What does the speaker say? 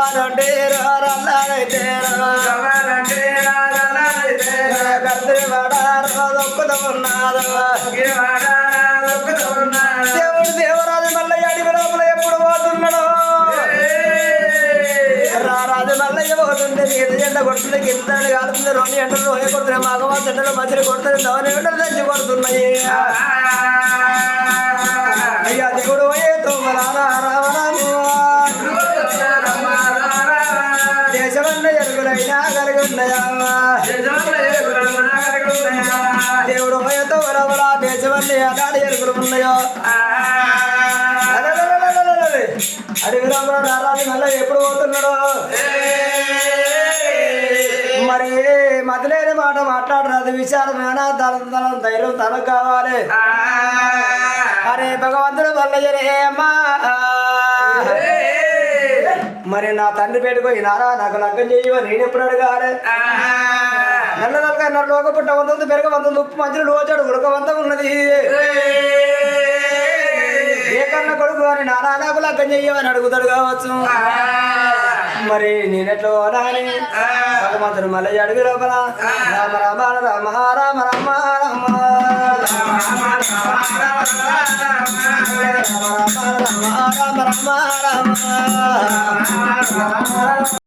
గవ్వాలంటే రల్లాడైతే దేవుడు దేవరాజు మల్లయ్య అడిగి లోపల ఎప్పుడు పోతున్నాడు? రారాజు మల్లయ్య పోతుంటే నీరు ఎండ కొడుతుంది కిందని కాలుతుంది రెండు ఎండలు రోయ కొడుతున్నాయి మగవా చెడ్డలు మధ్యలో కొడుతుంది దవని ఎండలు కొడుతున్నాయి. దేవుడు భయతో వరవరా దేశవల్లి అడాడి ఎరుకులు ఉన్నాయో అడవి రామరావు నారాజు నల్ల ఎప్పుడు పోతున్నాడు మరి మతలేని మాట మాట్లాడరాదు విచారమైన తనం తనం ధైర్యం తనకు కావాలి అరే భగవంతుడు వల్ల జరే అమ్మా మరి నా తండ్రి పెట్టుకోయి నారా నాకు లగ్గం చేయవ? నేను ఎప్పుడు అడగాలి? నల్ల నన్ను లోక పుట్ట వంతుంది పెరగ వంతుంది ఉప్పు మధ్యలో లోచాడు ఉడక వంతం ఉన్నది. ఏ కన్న కొడుకు అని నానా నాకు లగ్గం చెయ్యమని అడుగుతాడు కావచ్చు. మరి నేనెట్లో నాని భగవంతుడు మళ్ళీ అడుగు లోపల. రామ రామ రామ రామ రామ రామ. రామ రామ రామ రామ రామ